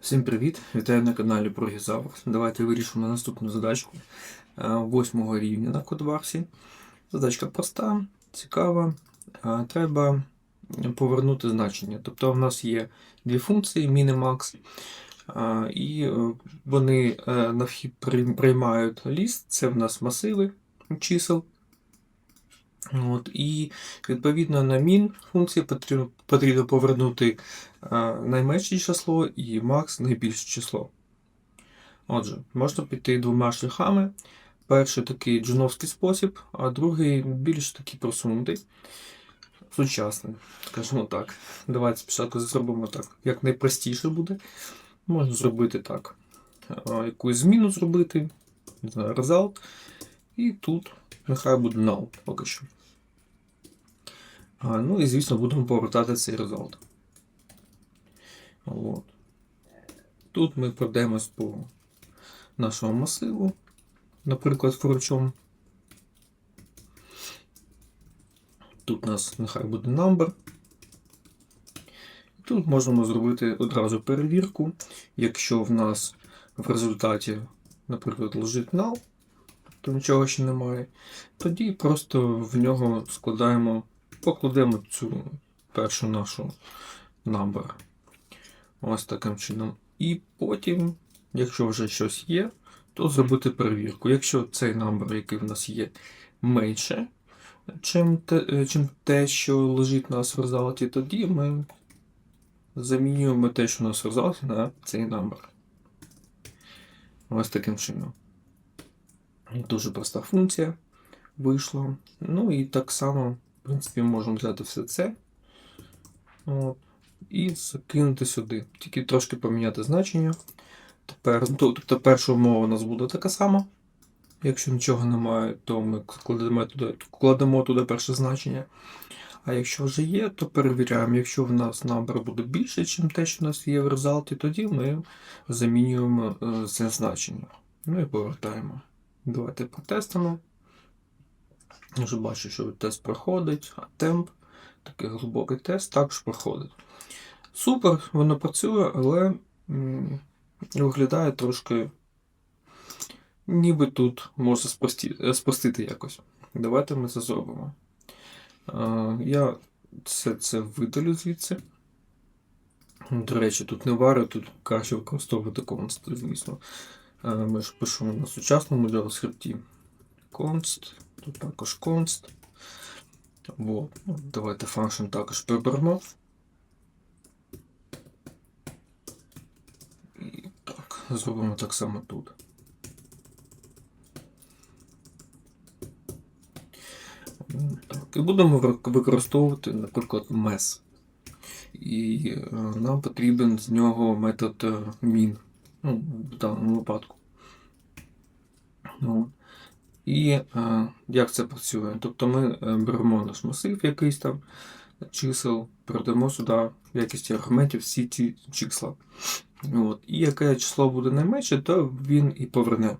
Всім привіт! Вітаю на каналі Прогізавр. Давайте вирішимо наступну задачку е, восьмого рівня на Кодварсі. Задачка проста, цікава. Е, Треба повернути значення. Тобто в нас є дві функції max, е, і е, вони е, на вхід приймають ліст, це в нас масиви чисел. От, і відповідно на min функції потрібно, потрібно повернути е, найменше число і max найбільше число. Отже, можна піти двома шляхами. Перший такий джуновський спосіб, а другий більш такий просунутий, сучасний, скажімо так. Давайте спочатку зробимо так. Як найпростіше буде. Можна зробити так. Е, Якусь зміну зробити, не знаю, result. І тут нехай буде null поки що. А, ну і звісно будемо повертати цей результат. От. Тут ми пройдемось по нашому масиву, наприклад, форчом. Тут у нас нехай буде number. Тут можемо зробити одразу перевірку. Якщо в нас в результаті, наприклад, лежить null, то нічого ще немає, тоді просто в нього складаємо, покладемо цю першу нашу number. Ось таким чином. І потім, якщо вже щось є, то зробити перевірку. Якщо цей number, який в нас є, менше, чим те, чим те, що лежить у нас в результаті, тоді ми замінюємо те, що у нас в результаті, на цей number. Ось таким чином. Дуже проста функція вийшла. Ну і так само, в принципі, можемо взяти все це. От і закинути сюди. Тільки трошки поміняти значення. Тепер, ну, тобто перша умова у нас буде така сама. Якщо нічого немає, то ми кладемо туди, кладемо туди перше значення. А якщо вже є, то перевіряємо. Якщо в нас number буде більше, ніж те, що у нас є в результаті, тоді ми замінюємо е, це значення. Ну і повертаємо. Давайте протестимо. Вже бачу, що тест проходить, а темп, такий глибокий тест, також проходить. Супер, воно працює, але виглядає трошки. Ніби тут можна спрости, е, спростити якось. Давайте ми це зробимо. Я все це видалю звідси. До речі, тут не варю, тут краще використовувати const, звісно. Е, Ми ж пишемо на сучасному JavaScript. Const, тут також const. Вот. Ну, Давайте function також приберемо. І так, зробимо так само тут. Так, і будемо використовувати, наприклад, mes. І е, нам потрібен з нього метод е, min. Ну, в даному випадку. Ну, і е, як це працює? Тобто ми е, беремо наш масив якийсь там чисел, передамо сюди в якісті аргументів всі ці числа. От. І яке число буде найменше, то він і поверне.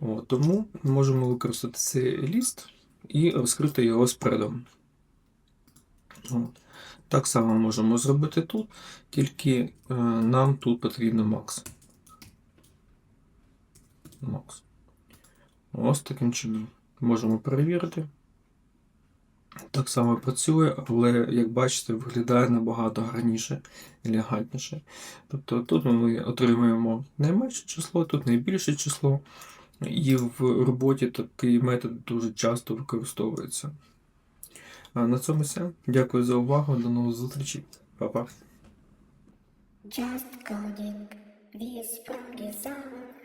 От. Тому можемо використати цей ліст і розкрити його спредом. От. Так само можемо зробити тут, тільки е, нам тут потрібно max. Max. Ось таким чином можемо перевірити. Так само працює, але, як бачите, виглядає набагато гарніше, елегантніше. Тобто тут ми отримуємо найменше число, тут найбільше число, і в роботі такий метод дуже часто використовується. А на цьому все. Дякую за увагу. До нових зустрічей. Па-па. Just coding with.